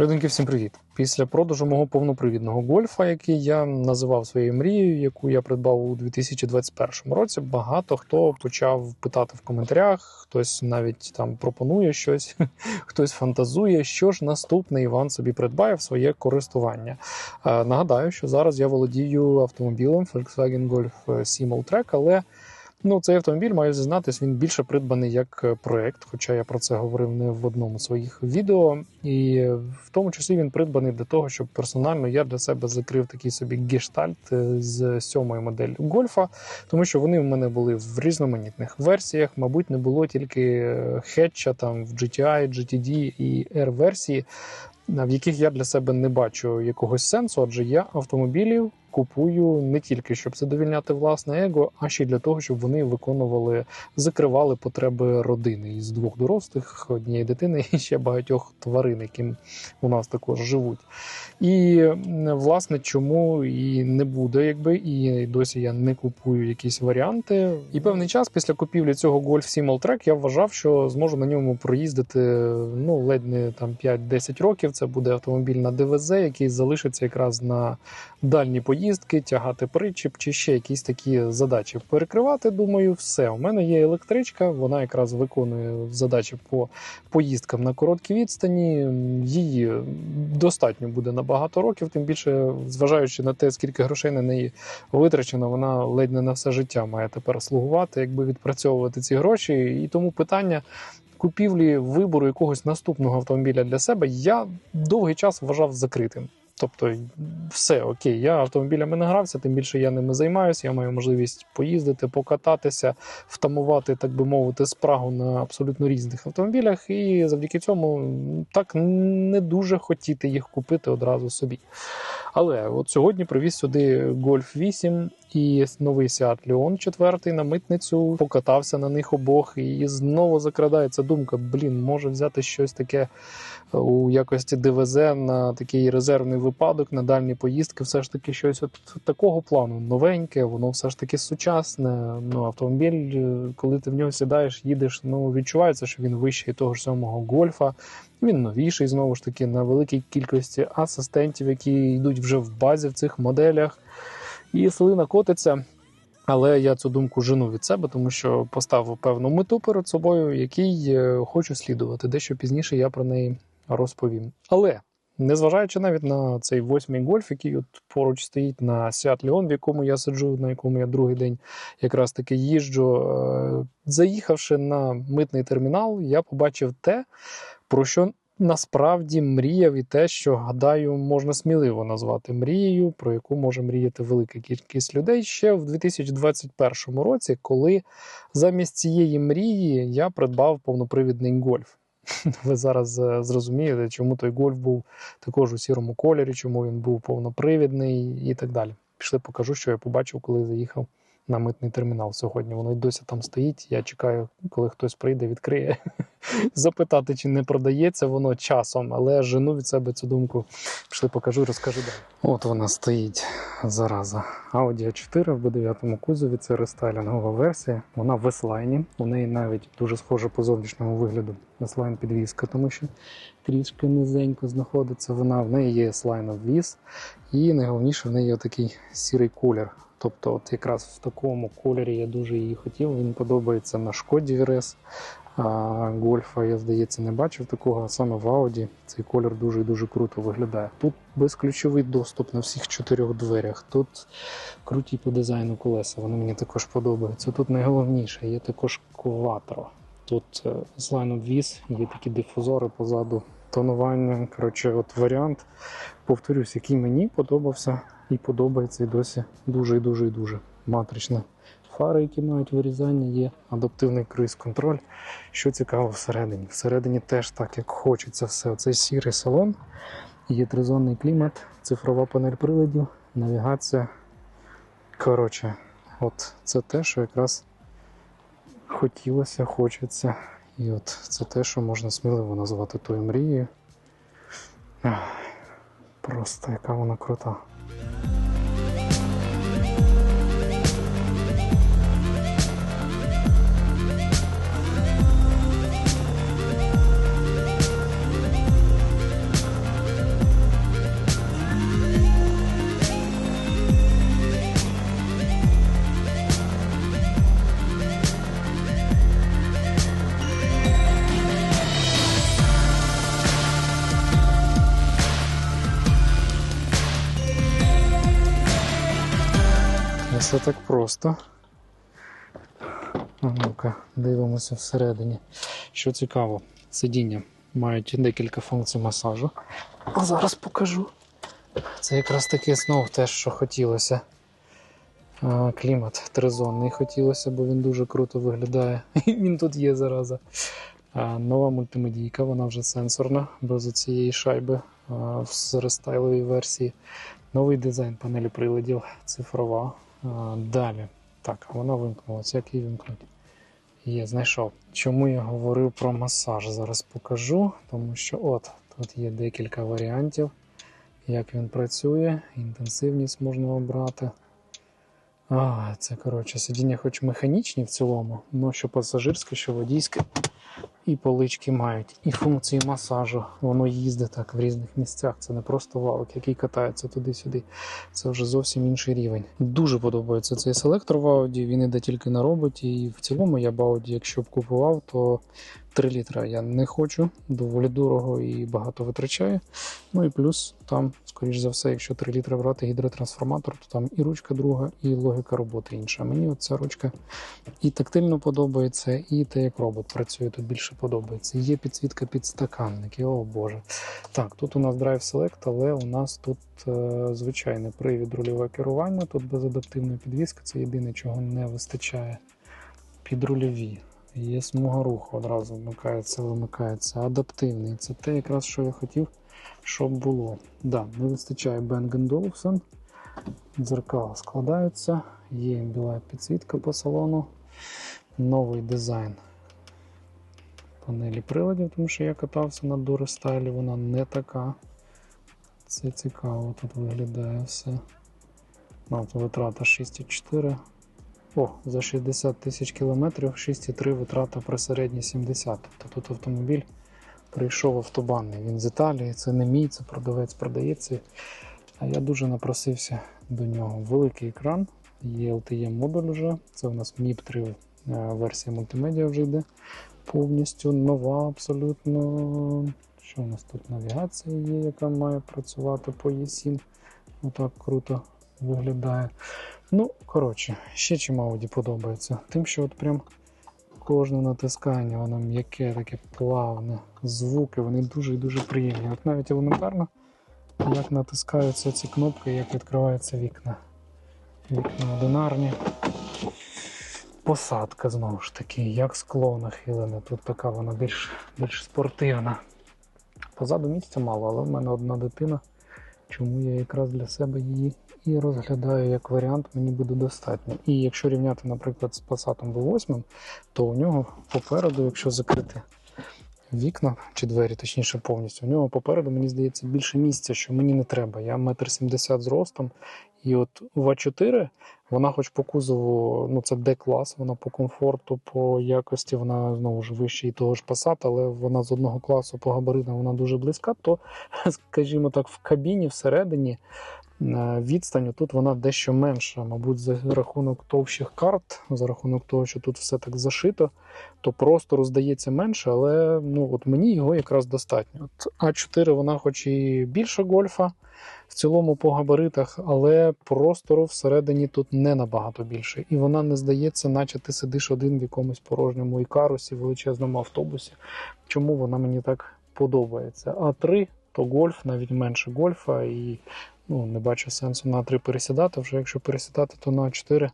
Людинки, всім привіт! Після продажу мого повнопривідного гольфа, який я називав своєю мрією, яку я придбав у 2021 році, багато хто почав питати в коментарях, хтось навіть там пропонує щось, хтось фантазує, що ж наступний Іван собі придбає в своє користування. Е, Нагадаю, що зараз я володію автомобілем Volkswagen Golf 7 Alltrack, але Ну, цей автомобіль маю зізнатись, він більше придбаний як е, проект, хоча я про це говорив не в одному з своїх відео. І в тому числі він придбаний для того, щоб персонально я для себе закрив такий собі гештальт е, з сьомої моделі гольфа, тому що вони в мене були в різноманітних версіях. Мабуть, не було тільки хетча там в GTI, GTD і R-версії, в яких я для себе не бачу якогось сенсу, адже я автомобілів купую не тільки щоб задовільняти власне его, а ще й для того, щоб вони виконували, закривали потреби родини із двох дорослих, однієї дитини і ще багатьох тварин, яким у нас також живуть. І власне чому і не буде, якби і досі я не купую якісь варіанти. І певний час після купівлі цього Golf 7 Alltrack я вважав, що зможу на ньому проїздити ну ледь не там 5-10 років. Це буде автомобіль на ДВЗ, який залишиться якраз на дальні поїздки, тягати причіп чи ще якісь такі задачі. Перекривати, думаю, все. У мене є електричка, вона якраз виконує задачі по поїздкам на короткі відстані. Її достатньо буде на багато років, тим більше, зважаючи на те, скільки грошей на неї витрачено, вона ледь не на все життя має тепер слугувати, якби відпрацьовувати ці гроші. І тому питання. Купівлі вибору якогось наступного автомобіля для себе я довгий час вважав закритим. Тобто, все окей, я автомобілями не грався, тим більше я ними займаюся. Я маю можливість поїздити, покататися, втамувати, так би мовити, спрагу на абсолютно різних автомобілях, і завдяки цьому так не дуже хотіти їх купити одразу собі. Але от сьогодні привіз сюди Golf 8 і новий Seat Leon 4 на митницю, покатався на них обох, і знову закрадається думка: блін, може взяти щось таке у якості ДВЗ на такий резервний випадок, на дальні поїздки, все ж таки щось от такого плану новеньке, воно все ж таки сучасне. Ну, Автомобіль, е, коли ти в нього сідаєш, їдеш, ну відчувається, що він вищий того ж самого гольфа. Він новіший, знову ж таки, на великій кількості асистентів, які йдуть вже в базі в цих моделях. І слина котиться. Але я цю думку жену від себе, тому що поставив певну мету перед собою, який е, хочу слідувати. Дещо пізніше я про неї розповім. Але незважаючи навіть на цей восьмий гольф, який от поруч стоїть на Seat Leon, в якому я сиджу, на якому я другий день якраз таки їжджу, е, заїхавши на митний термінал, я побачив те, про що. Насправді мріяв і те, що гадаю, можна сміливо назвати мрією, про яку може мріяти велика кількість людей ще в 2021 році, коли замість цієї мрії я придбав повнопривідний гольф. Ви зараз е, зрозумієте, чому той гольф був також у сірому кольорі, чому він був повнопривідний і так далі. Пішли, покажу, що я побачив, коли заїхав на митний термінал сьогодні. Воно й досі там стоїть. Я чекаю, коли хтось прийде, відкриє, запитати, чи не продається воно часом, але жену від себе цю думку. Пішли, покажу, розкажу далі. От вона стоїть зараза. Audi a 4 в B9 кузові, це рестайлінгова версія. Вона в S-Line. У неї навіть дуже схожа по зовнішньому вигляду S-Line підвізка, тому що трішки низенько знаходиться. Вона в неї є S-Line обвіз, і найголовніше в неї є такий сірий колір. Тобто, от якраз в такому кольорі я дуже її хотів. Він подобається на шкоді RS. Гольфа, я здається, не бачив такого, а саме в Audi цей колір дуже дуже круто виглядає. Тут безключовий доступ на всіх чотирьох дверях. Тут круті по дизайну колеса, вони мені також подобаються. Тут найголовніше є також кватро. Тут слайн обвіз, є такі дифузори позаду тонування. Коротше, от варіант, повторюсь, який мені подобався і подобається і досі дуже і дуже і дуже матрична. Фари, які мають вирізання, є адаптивний круїз-контроль. Що цікаво всередині. Всередині теж так, як хочеться все. Оцей сірий салон, є тризонний клімат, цифрова панель приладів, навігація. Коротше, от це те, що якраз хотілося, хочеться. І от це те, що можна сміливо назвати тою мрією. Просто яка вона крута. Не все так просто. Ну-ка, дивимося всередині. Що цікаво, сидіння мають декілька функцій масажу. А зараз покажу. Це якраз таки знов те, що хотілося. Клімат тризонний хотілося, бо він дуже круто виглядає. Він тут є зараза. Нова мультимедійка, вона вже сенсорна, без цієї шайби в рестайловій версії. Новий дизайн панелі приладів, цифрова. Далі. Так, а вона вимкнулася. Як її вимкнути? Є, знайшов. Чому я говорив про масаж? Зараз покажу, тому що от тут є декілька варіантів, як він працює, інтенсивність можна обрати. А, це коротше сидіння, хоч механічні в цілому, але що пасажирське, що водійське, і полички мають, і функції масажу. Воно їздить так в різних місцях. Це не просто валик, який катається туди-сюди. Це вже зовсім інший рівень. Дуже подобається цей селектор в Ауді. Він іде тільки на роботі. І в цілому я б Ауді, якщо б купував, то 3 літра я не хочу. Доволі дорого і багато витрачає. Ну і плюс там, скоріш за все, якщо 3 літри брати гідротрансформатор, то там і ручка друга, і логіка роботи інша. Мені ця ручка і тактильно подобається, і те, як робот працює, тут більше подобається. Є підсвітка підстаканників, о Боже. Так, тут у нас Drive Select, але у нас тут е, звичайний привід рульове керування, тут без адаптивної підвіски, це єдине, чого не вистачає. Підрульові. Є смуга руху, одразу вмикається, вимикається. Адаптивний. Це те, якраз що я хотів, щоб було. Да, не вистачає Bang Olufsen. Дзеркала складаються, є біла підсвітка по салону, новий дизайн панелі приладів, тому що я катався на Durastyle, вона не така. Це цікаво, тут виглядає все. Витрата 6,4. О, за 60 тисяч кілометрів 6,3 витрата при середній 70. Тобто тут автомобіль прийшов автобанний. Він з Італії, це не мій, це продавець продається. А я дуже напросився до нього. Великий екран, є LTE модуль вже. Це у нас MIP 3 версія мультимедіа вже йде. Повністю нова, абсолютно. Що у нас тут навігація є, яка має працювати по E7. Отак круто виглядає. Ну, коротше, ще чим Audi подобається. Тим, що от прям кожне натискання, воно м'яке, таке плавне, звуки, вони дуже і дуже приємні. От навіть елементарно, як натискаються ці кнопки, як відкриваються вікна. Вікна одинарні. Посадка знову ж таки, як скло нахилене. Тут така вона більш, більш спортивна. Позаду місця мало, але в мене одна дитина. Чому я якраз для себе її і розглядаю як варіант, мені буде достатньо. І якщо рівняти, наприклад, з Passat V8, то у нього попереду, якщо закрити вікна чи двері, точніше повністю, у нього попереду, мені здається, більше місця, що мені не треба. Я 1,70 м зростом. І от в А4 вона, хоч по кузову, ну це D-клас, вона по комфорту, по якості, вона знову ж вище і того ж Passat, але вона з одного класу по габаритам вона дуже близька, то, скажімо так, в кабіні всередині відстань тут вона дещо менша. Мабуть, за рахунок товщих карт, за рахунок того, що тут все так зашито, то простору здається менше, але ну, от мені його якраз достатньо. От А4 вона хоч і більша гольфа в цілому по габаритах, але простору всередині тут не набагато більше. І вона не здається, наче ти сидиш один в якомусь порожньому ікарусі, величезному автобусі. Чому вона мені так подобається? А 3 то гольф, навіть менше гольфа, і ну, не бачу сенсу на 3 пересідати. Вже якщо пересідати, то на 4.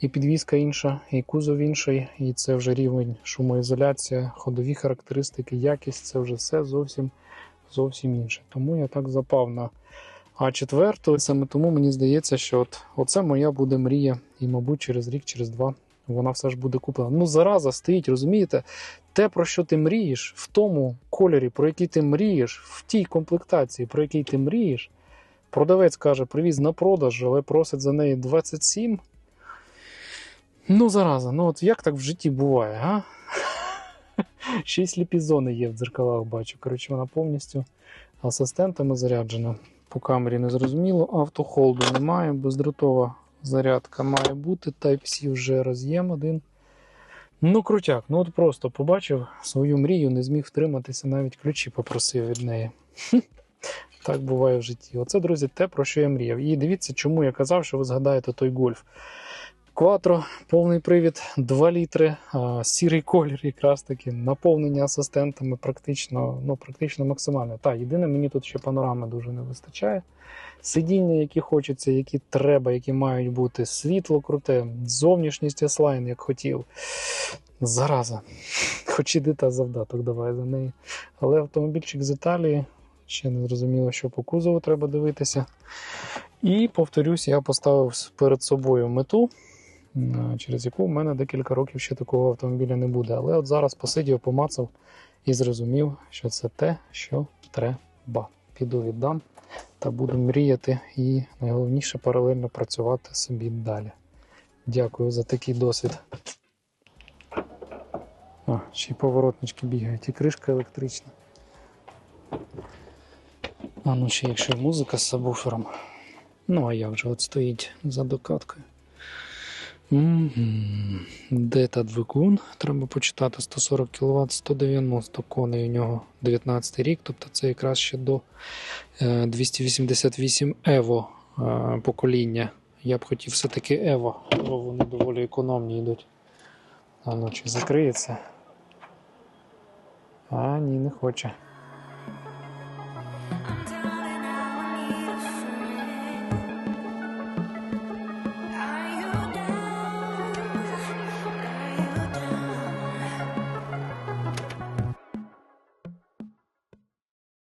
І підвізка інша, і кузов інший, і це вже рівень шумоізоляція, ходові характеристики, якість це вже все зовсім зовсім інше. Тому я так запав на А4. Саме тому мені здається, що от, оце моя буде мрія, і, мабуть, через рік, через два вона все ж буде куплена. Ну, зараза стоїть, розумієте? Те, про що ти мрієш, в тому кольорі, про який ти мрієш, в тій комплектації, про який ти мрієш. Продавець каже, привіз на продаж, але просить за неї 27. Ну, зараза, ну от як так в житті буває, а? Ще й сліпі зони є в дзеркалах, бачу. Коротше, вона повністю асистентами заряджена. По камері не зрозуміло. Автохолду немає, бездротова зарядка має бути. Type-C вже роз'єм один. Ну, крутяк, ну от просто побачив свою мрію, не зміг втриматися, навіть ключі попросив від неї. Так буває в житті. Оце, друзі, те, про що я мріяв. І дивіться, чому я казав, що ви згадаєте той гольф. Кватро, повний привід, 2 літри, а, сірий колір, якраз таки, наповнення асистентами практично, ну, практично максимально. Та, єдине, мені тут ще панорами дуже не вистачає. Сидіння, які хочеться, які треба, які мають бути, світло круте, зовнішність S-Line, як хотів. Зараза. Хоч іди та завдаток давай за неї. Але автомобільчик з Італії. Ще не зрозуміло, що по кузову треба дивитися. І повторюсь, я поставив перед собою мету, через яку в мене декілька років ще такого автомобіля не буде. Але от зараз посидів, помацав і зрозумів, що це те, що треба. Піду віддам та буду мріяти і найголовніше паралельно працювати собі далі. Дякую за такий досвід. А, ще й поворотнички бігають, і кришка електрична. А ну ще якщо музика з сабвуфером. Ну, а як же от стоїть за докаткою. Мгм. Де та двигун? Треба почитати 140 кВт, 190 коней у нього 19 рік, тобто це якраз ще до е, 288 Evo е, покоління. Я б хотів все-таки Evo, бо вони доволі економні йдуть. А ну чи закриється? А, ні, не хоче.